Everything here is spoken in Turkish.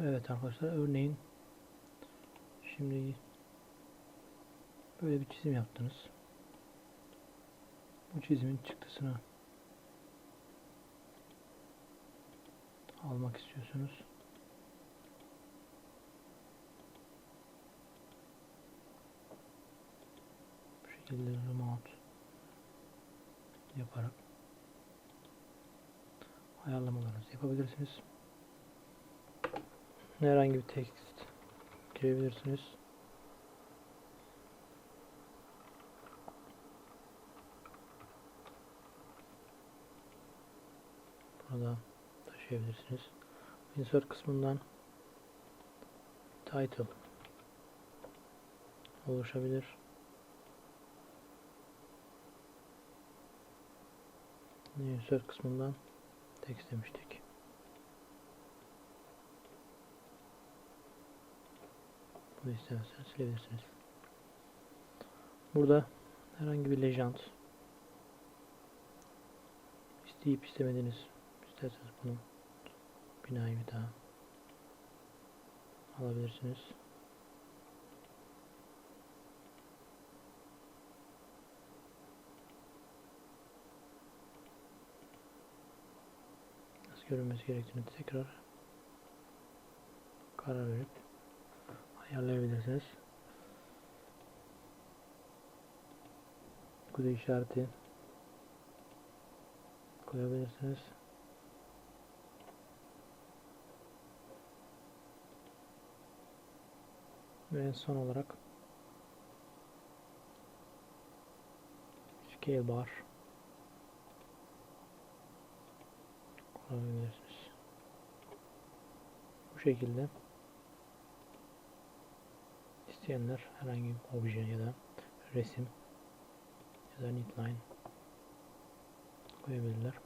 Evet arkadaşlar örneğin şimdi böyle bir çizim yaptınız. Bu çizimin çıktısını almak istiyorsunuz. Bu şekilde remote yaparak ayarlamalarınızı yapabilirsiniz. Herhangi bir tekst girebilirsiniz. Burada taşıyabilirsiniz. Insert kısmından title oluşabilir. Insert kısmından text demiştik. Bunu isterseniz silebilirsiniz. Burada herhangi bir legend isteyip istemediğiniz isterseniz bunu binayı bir daha alabilirsiniz. Nasıl görünmesi gerektiğini tekrar karar verip ayarlayabilirsiniz. Kuzey işareti koyabilirsiniz. Ve en son olarak scale bar kullanabilirsiniz. Bu şekilde isteyenler herhangi bir obje ya da resim ya da neatline koyabilirler.